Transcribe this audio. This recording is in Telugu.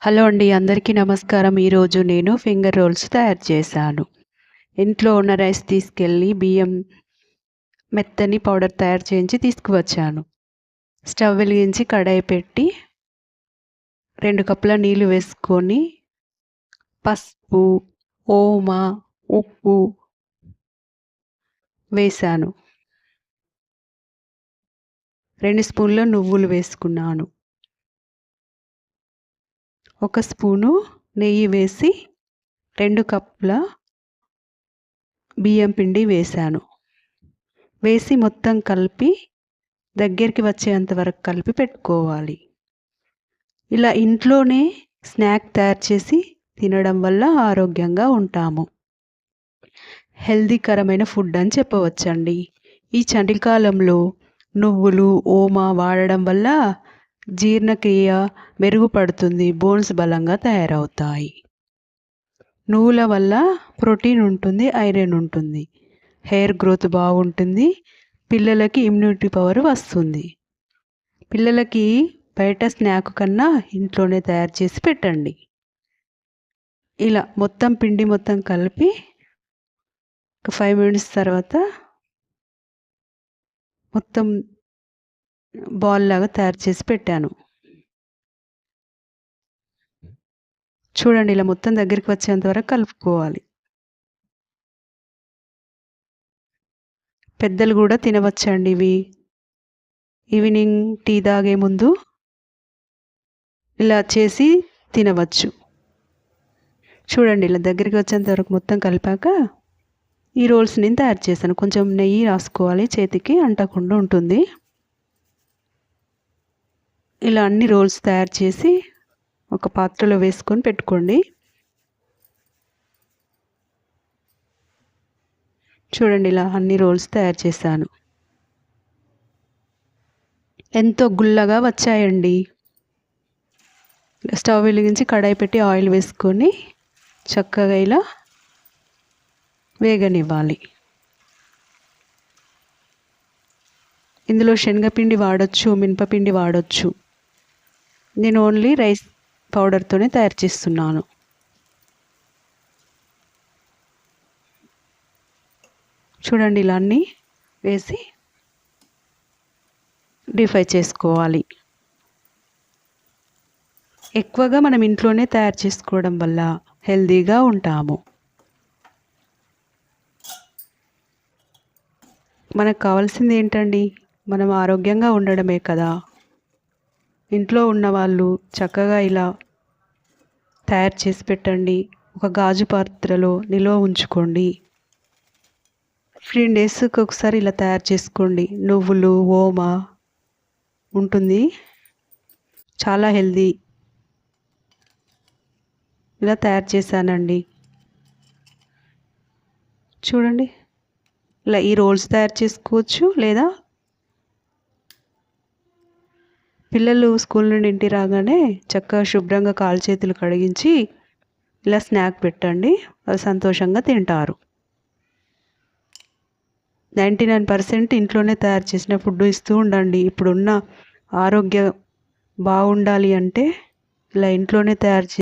హలో అండి అందరికీ నమస్కారం. ఈరోజు నేను ఫింగర్ రోల్స్ తయారు చేశాను. ఇంట్లో ఉన్న రైస్ తీసుకెళ్ళి బియ్యం మెత్తని పౌడర్ తయారు చేయించి తీసుకువచ్చాను. స్టవ్ వెలిగించి కడాయి పెట్టి రెండు కప్పుల నీళ్ళు వేసుకొని పసుపు ఓమ ఉప్పు వేశాను. రెండు స్పూన్ల నువ్వులు వేసుకున్నాను. ఒక స్పూను నెయ్యి వేసి రెండు కప్పుల బియ్యం పిండి వేశాను. వేసి మొత్తం కలిపి దగ్గరికి వచ్చేంత వరకు కలిపి పెట్టుకోవాలి. ఇలా ఇంట్లోనే స్నాక్ తయారు చేసి తినడం వల్ల ఆరోగ్యంగా ఉంటాము. హెల్దీకరమైన ఫుడ్ అని చెప్పవచ్చండి. ఈ చలికాలంలో నువ్వులు ఓమా వాడడం వల్ల జీర్ణక్రియ మెరుగుపడుతుంది బోన్స్ బలంగా తయారవుతాయి. నువ్వుల వల్ల ప్రోటీన్ ఉంటుంది ఐరన్ ఉంటుంది. హెయిర్ గ్రోత్ బాగుంటుంది పిల్లలకి ఇమ్యూనిటీ పవర్ వస్తుంది. పిల్లలకి బయట స్నాక్ కన్నా ఇంట్లోనే తయారు చేసి పెట్టండి. ఇలా మొత్తం పిండి మొత్తం కలిపి ఒక ఫైవ్ మినిట్స్ తర్వాత మొత్తం బాల్ లాగా తయారు చేసి పెట్టాను. చూడండి ఇలా మొత్తం దగ్గరికి వచ్చేంత వరకు కలుపుకోవాలి. పెద్దలు కూడా తినవచ్చండి ఇవి. ఈవినింగ్ టీ తాగే ముందు ఇలా చేసి తినవచ్చు. చూడండి ఇలా దగ్గరికి వచ్చేంత వరకు మొత్తం కలిపాక ఈ రోల్స్ నేను తయారు చేశాను. కొంచెం నెయ్యి రాసుకోవాలి చేతికి అంటకుండా ఉంటుంది. ఇలా అన్ని రోల్స్ తయారు చేసి ఒక పాత్రలో వేసుకొని పెట్టుకోండి. చూడండి ఇలా అన్ని రోల్స్ తయారు చేశాను. ఎంతో గుల్లగా వచ్చాయండి. స్టవ్ వెలిగించి కడాయి పెట్టి ఆయిల్ వేసుకొని చక్కగా ఇలా వేగనివ్వాలి. ఇందులో శనగపిండి వాడచ్చు మినపపిండి వాడచ్చు. నేను ఓన్లీ రైస్ పౌడర్తోనే తయారు చేస్తున్నాను. చూడండి ఇలా అన్నీ వేసి డిఫై చేసుకోవాలి. ఎక్కువగా మనం ఇంట్లోనే తయారు చేసుకోవడం వల్ల హెల్తీగా ఉంటాము. మనకు కావాల్సింది ఏంటండి? మనం ఆరోగ్యంగా ఉండడమే కదా. ఇంట్లో ఉన్నవాళ్ళు చక్కగా ఇలా తయారు చేసి పెట్టండి. ఒక గాజు పాత్రలో నిల్వ ఉంచుకోండి. ఫిఫ్టీన్ డేస్కి ఒకసారి ఇలా తయారు చేసుకోండి. నువ్వులు ఓమ ఉంటుంది. చాలా హెల్దీ. ఇలా తయారు చేశానండి. చూడండి. ఇలా ఈ రోల్స్ తయారు చేసుకోవచ్చు లేదా పిల్లలు స్కూల్ నుండి ఇంటి రాగానే చక్కగా శుభ్రంగా కాలు చేతులు కడిగించి ఇలా స్నాక్ పెట్టండి. వాళ్ళు సంతోషంగా తింటారు. నైంటీ నైన్ పర్సెంట్ ఇంట్లోనే తయారు చేసిన ఫుడ్ ఇస్తూ ఉండండి. ఇప్పుడున్న ఆరోగ్యం బాగుండాలి అంటే ఇలా ఇంట్లోనే తయారు చే